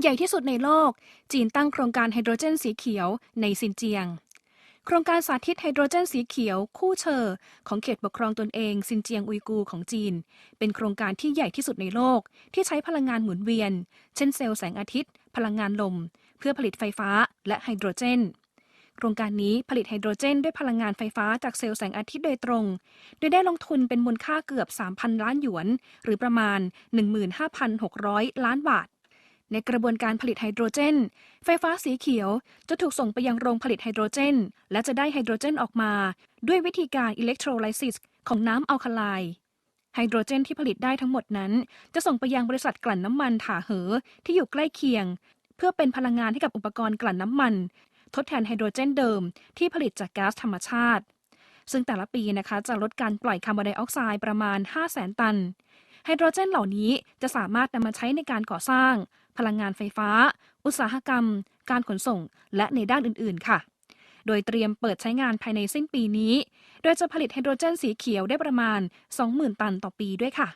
ใหญ่ที่สุดในโลก จีนตั้งโครงการไฮโดรเจนสีเขียวในซินเจียง โครงการสาธิตไฮโดรเจนสีเขียวคู่เชอของเขตปกครองตนเองซินเจียงอุยกูของจีน เป็นโครงการที่ใหญ่ที่สุดในโลก ที่ใช้พลังงานหมุนเวียน เช่นเซลล์แสงอาทิตย์ พลังงานลม เพื่อผลิตไฟฟ้าและไฮโดรเจนโครงการนี้ผลิตไฮโดรเจนด้วยพลังงานไฟฟ้าจากเซลล์แสงอาทิตย์โดยตรง โดยได้ลงทุนเป็นมูลค่าเกือบ 3,000 ล้านหยวน หรือประมาณ 15,600 ล้านบาท ในกระบวนการผลิตไฮโดรเจน ไฟฟ้าสีเขียวจะถูกส่งไปยังโรงผลิตไฮโดรเจน และจะได้ไฮโดรเจนออกมา ด้วยวิธีการอิเล็กโทรไลซิสของน้ำอัลคาไลน์ไฮโดรเจนที่ผลิตได้ทั้งหมดนั้น จะส่งไปยังบริษัทกลั่นน้ำมันถ่าเหอที่อยู่ใกล้เคียง เพื่อเป็นพลังงานให้กับอุปกรณ์กลั่นน้ำมัน ทดแทนไฮโดรเจนเดิมที่ผลิตจากก๊าซธรรมชาติ ซึ่งแต่ละปีนะคะจะลดการปล่อยคาร์บอนไดออกไซด์ประมาณ 5 0 0 0 0 0 ตัน ไฮโดรเจนเหล่านี้จะสามารถนำมาใช้ในการก่อสร้าง พลังงานไฟฟ้า อุตสาหกรรม การขนส่ง และในด้านอื่น ๆ ค่ะ โดยเตรียมเปิดใช้งานภายในสิ้นปีนี้ โดยจะผลิตไฮโดรเจนสีเขียวได้ประมาณ 20,000 ตันต่อปีด้วยค่ะ